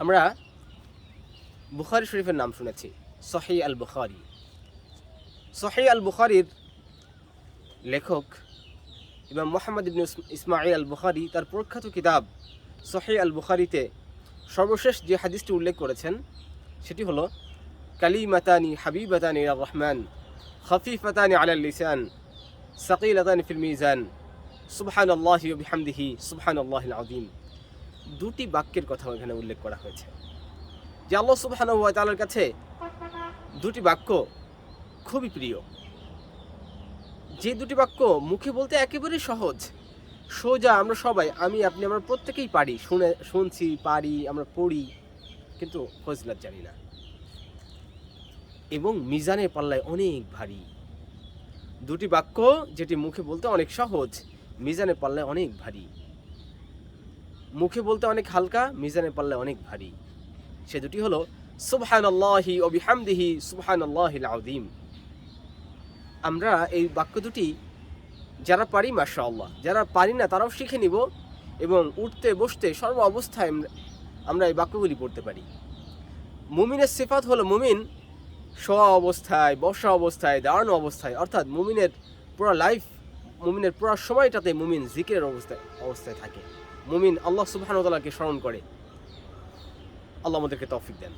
আমরা বুখারি শরীফের নাম শুনেছি সহি আল বুখারি সহি আল বুখারির লেখক ইমাম মোহাম্মদ ইবনে ইস- ইসমাইল আল বুখারি তার প্রখ্যাত কিতাব সহি আল বুখারিতে সর্বশেষ যে হাদিসটি উল্লেখ করেছেন সেটি হলো কালিমাতানি হাবিবাতানি আর রহমান খফিফাতানি আলাল লিসান সাকিলাতানি ফিল মিজান সুবহান আল্লাহি বিহামদিহি সুবহান আল্লাহ আদিম দুটি বাক্যের কথা এখানে উল্লেখ করা হয়েছে। যে আল্লাহ সুবহান তাআলার কাছে দুটি বাক্য খুবই প্রিয়। যে দুটি বাক্য মুখে বলতে একেবারেই সহজ, সোজা আমরা সবাই, আমি, আপনি, আমরা প্রত্যেকেই পারি, শুনে, শুনছি, পারি, আমরা পড়ি, কিন্তু ফজিলাত জানি না। এবং মিজানের পাল্লায় অনেক ভারী। দুটি বাক্য যেটি মুখে বলতে অনেক সহজ, মিজানের পাল্লায় অনেক ভারী। মুখে বলতে অনেক হালকা, মিজানে পাল্লায় অনেক ভারী। সে দুটি হলো সুবহান আল্লাহি ও বিহামদিহি সুবহান আল্লাহিল আউদিম আমরা এই বাক্য দুটি যারা পারি মাশা আল্লাহ যারা পারি না, তারাও শিখে নিব এবং উঠতে, বসতে, সর্ব অবস্থায় আমরা- আমরা এই বাক্যগুলি পড়তে পারি। মুমিনের সিফাত হলো মুমিন শোয়া অবস্থায়, বসা অবস্থায়, দাঁড়ানো অবস্থায়, অর্থাৎ মুমিনের পুরো লাইফ মুমিনের পুরো সময়টাতে মুমিন জিকের অবস্থায় অবস্থায় থাকে। মুমিন আল্লাহ সুবাহানতালাকে স্মরণ করে। আল্লাহ আমাদেরকে তৌফিক দেন।